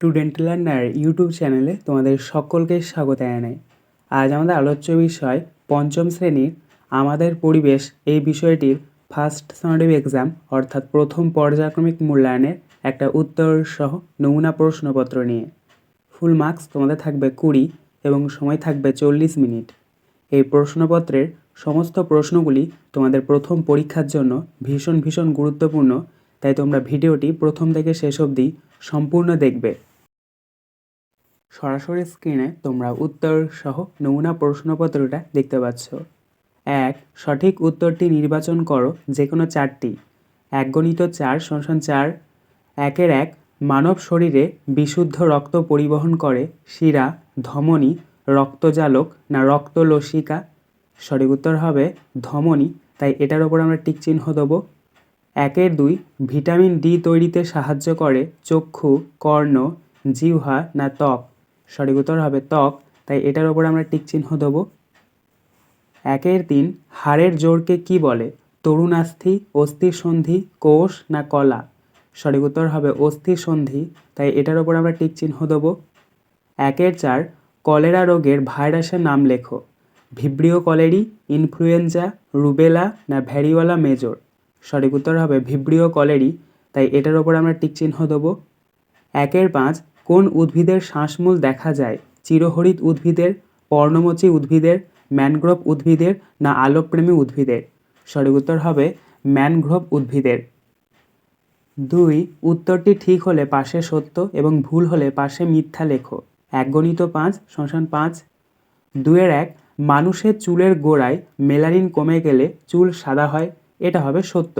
Student learner YouTube চ্যানেলে তোমাদের সকলকে স্বাগত জানাই। আজ আমাদের আলোচ্য বিষয় পঞ্চম শ্রেণির আমাদের পরিবেশ এই বিষয়টির ফার্স্ট সামেটিভ এক্সাম অর্থাৎ প্রথম পর্যায়ক্রমিক মূল্যায়নের একটা উত্তর সহ নমুনা প্রশ্নপত্র নিয়ে। ফুল মার্কস তোমাদের থাকবে কুড়ি এবং সময় থাকবে চল্লিশ মিনিট। এই প্রশ্নপত্রের সমস্ত প্রশ্নগুলি তোমাদের প্রথম পরীক্ষার জন্য ভীষণ ভীষণ গুরুত্বপূর্ণ, তাই তোমরা ভিডিওটি প্রথম থেকে শেষ অবধি সম্পূর্ণ দেখবে। সরাসরি স্ক্রিনে তোমরা উত্তর সহ নমুনা প্রশ্নপত্রটা দেখতে পাচ্ছ। এক, সঠিক উত্তরটি নির্বাচন করো যে কোনো চারটি। এক গণিত চার সংসান চার। একের এক, মানব শরীরে বিশুদ্ধ রক্ত পরিবহন করে শিরা, ধমনী, রক্তজালক না রক্তলসিকা। সঠিক উত্তর হবে ধমনী, তাই এটার ওপর আমরা টিক চিহ্ন দেবো। একের দুই, ভিটামিন ডি তৈরিতে সাহায্য করে চক্ষু, কর্ণ, জিহ্বা না ত্বক। উত্তর হবে ত্বক, তাই এটার ওপর আমরা টিক চিহ্ন দেবো। একের তিন, হাড়ের জোরকে কি বলে? তরুণাস্থি অস্থি সন্ধি কোষ না কলা? সঠিক হবে অস্থি সন্ধি তাই এটার ওপর আমরা টিক চিহ্ন দেবো। একের চার, কলেরা রোগের ভাইরাসের নাম লেখো। ভিব্রিও কলেরি, ইনফ্লুয়েঞ্জা, রুবেলা না ভ্যারিওয়ালা মেজর? সঠিক উত্তর হবে ভিব্রিও কলেরি, তাই এটার ওপর আমরা টিক চিহ্ন দেবো। একের পাঁচ কোন উদ্ভিদের শ্বাসমূল দেখা যায়? চিরহরিত উদ্ভিদের, পর্ণমোচী উদ্ভিদের, ম্যানগ্রোভ উদ্ভিদের না আলোকপ্রেমী উদ্ভিদের? সঠিক উত্তর হবে ম্যানগ্রোভ উদ্ভিদের। দুই, উত্তরটি ঠিক হলে পাশে সত্য এবং ভুল হলে পাশে মিথ্যা লেখো। এক গণিত পাঁচ শ্মশান পাঁচ। দুয়ের এক, মানুষের চুলের গোড়ায় মেলানিন কমে গেলে চুল সাদা হয়, এটা হবে সত্য।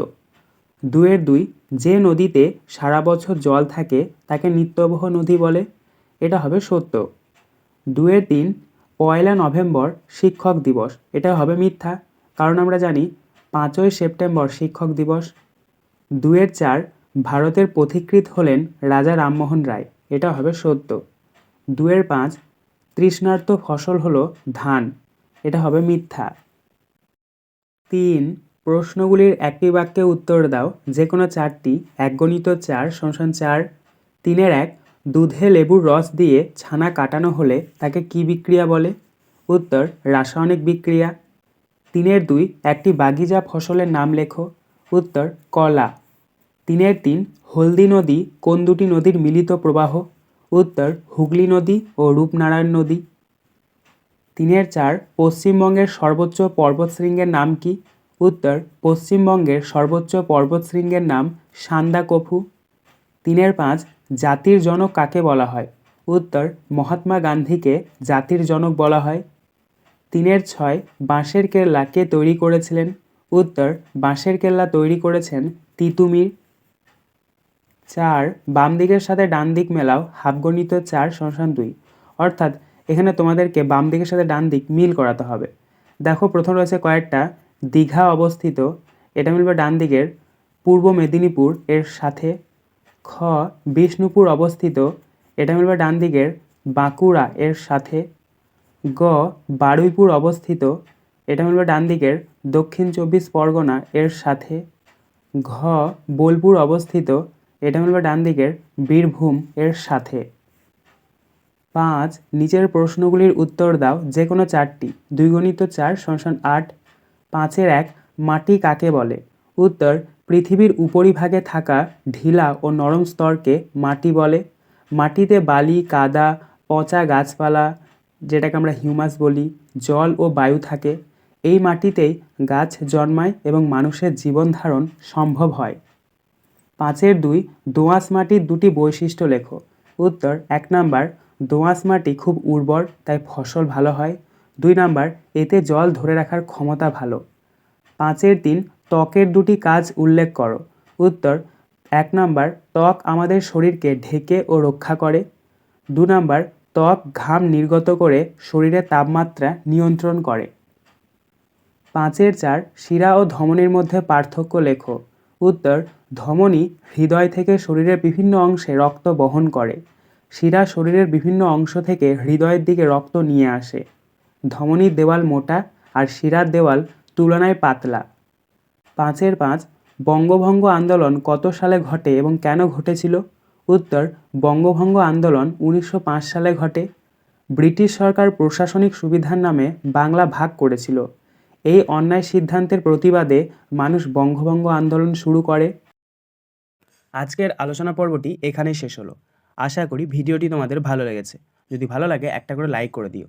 দুয়ের দুই, যে নদীতে সারা বছর জল থাকে, তাকে নিত্যবহ নদী বলে। এটা হবে সত্য। দুয়ের তিন, পয়লা নভেম্বর শিক্ষক দিবস। এটা হবে মিথ্যা, কারণ আমরা জানি পাঁচই সেপ্টেম্বর শিক্ষক দিবস। দুয়ের চার, ভারতের পথিকৃত হলেন রাজা রামমোহন রায়। এটা হবে সত্য। দুয়ের পাঁচ, তৃষ্ণার্ত ফসল হলো ধান। এটা হবে মিথ্যা। তিন প্রশ্নগুলির একটি বাক্যে উত্তর দাও যে কোনো চারটি এক গণিত চার সংসান চার, তিনের এক, দুধে লেবুর রস দিয়ে ছানা কাটানো হলে তাকে কি বিক্রিয়া বলে? উত্তর, রাসায়নিক বিক্রিয়া। তিনের দুই, একটি বাগিচা ফসলের নাম লেখো। উত্তর, কলা। তিনের তিন, হলদি নদী কোন দুটি নদীর মিলিত প্রবাহ? উত্তর, হুগলি নদী ও রূপনারায়ণ নদী। তিনের চার, পশ্চিমবঙ্গের সর্বোচ্চ পর্বতশৃঙ্গের নাম কি? উত্তর পশ্চিমবঙ্গের সর্বোচ্চ পর্বতশৃঙ্গের নাম সান্দাকফু। তিনের পাঁচ, জাতির জনক কাকে বলা হয়? উত্তর, মহাত্মা গান্ধীকে জাতির জনক বলা হয়। তিনের ছয়, বাঁশের কেল্লা কে তৈরি করেছিলেন। উত্তর, বাঁশের কেল্লা তৈরি করেছেন তিতুমির। চার, বাম দিকের সাথে ডান দিক মেলাও হাফগণিত চার সংসান দুই। অর্থাৎ এখানে তোমাদেরকে বাম দিকের সাথে ডান দিক মিল করাতে হবে। দেখো প্রথম রয়েছে কয়েকটা। দীঘা অবস্থিত এটা মিলবে ডান দিকের পূর্ব মেদিনীপুর এর সাথে খ বিষ্ণুপুর অবস্থিত এটা মিলবে ডান দিকের বাঁকুড়া এর সাথে গ বারুইপুর অবস্থিত এটা মিলবে ডান দিকের দক্ষিণ চব্বিশ পরগনা এর সাথে ঘ বোলপুর অবস্থিত এটা মিলবে ডান দিকের বীরভূম এর সাথে। পাঁচ, নিচের প্রশ্নগুলির উত্তর দাও যে কোনো চারটি। দুই গণিত চার সংসান আট পাঁচের এক মাটি কাকে বলে? উত্তর, পৃথিবীর উপরিভাগে থাকা ঢিলা ও নরম স্তরকে মাটি বলে। মাটিতে বালি, কাদা, পচা গাছপালা, যেটাকে আমরা হিউমাস বলি, জল ও বায়ু থাকে। এই মাটিতেই গাছ জন্মায় এবং মানুষের জীবন ধারণ সম্ভব হয়। পাঁচের দুই দোআঁশ মাটির দুটি বৈশিষ্ট্য লেখো। উত্তর, এক নাম্বার দোআঁশ মাটি খুব উর্বর, তাই ফসল ভালো হয়। দুই নাম্বার, এতে জল ধরে রাখার ক্ষমতা ভালো। পাঁচের তিন, ত্বকের দুটি কাজ উল্লেখ করো। উত্তর, এক নাম্বার, ত্বক আমাদের শরীরকে ঢেকে ও রক্ষা করে। দু নাম্বার, ত্বক ঘাম নির্গত করে শরীরের তাপমাত্রা নিয়ন্ত্রণ করে। পাঁচের চার, শিরা ও ধমনীর মধ্যে পার্থক্য লেখো। উত্তর, ধমনী হৃদয় থেকে শরীরের বিভিন্ন অংশে রক্ত বহন করে। শিরা শরীরের বিভিন্ন অংশ থেকে হৃদয়ের দিকে রক্ত নিয়ে আসে। ধমনীর দেওয়াল মোটা আর শিরার দেওয়াল তুলনায় পাতলা। পাঁচের পাঁচ, বঙ্গভঙ্গ আন্দোলন কত সালে ঘটে এবং কেন ঘটেছিল? উত্তর, বঙ্গভঙ্গ আন্দোলন উনিশশো পাঁচ সালে ঘটে। ব্রিটিশ সরকার প্রশাসনিক সুবিধার নামে বাংলা ভাগ করেছিল। এই অন্যায় সিদ্ধান্তের প্রতিবাদে মানুষ বঙ্গভঙ্গ আন্দোলন শুরু করে। আজকের আলোচনা পর্বটি এখানেই শেষ হলো। আশা করি ভিডিওটি তোমাদের ভালো লেগেছে। যদি ভালো লাগে একটা করে লাইক করে দিও।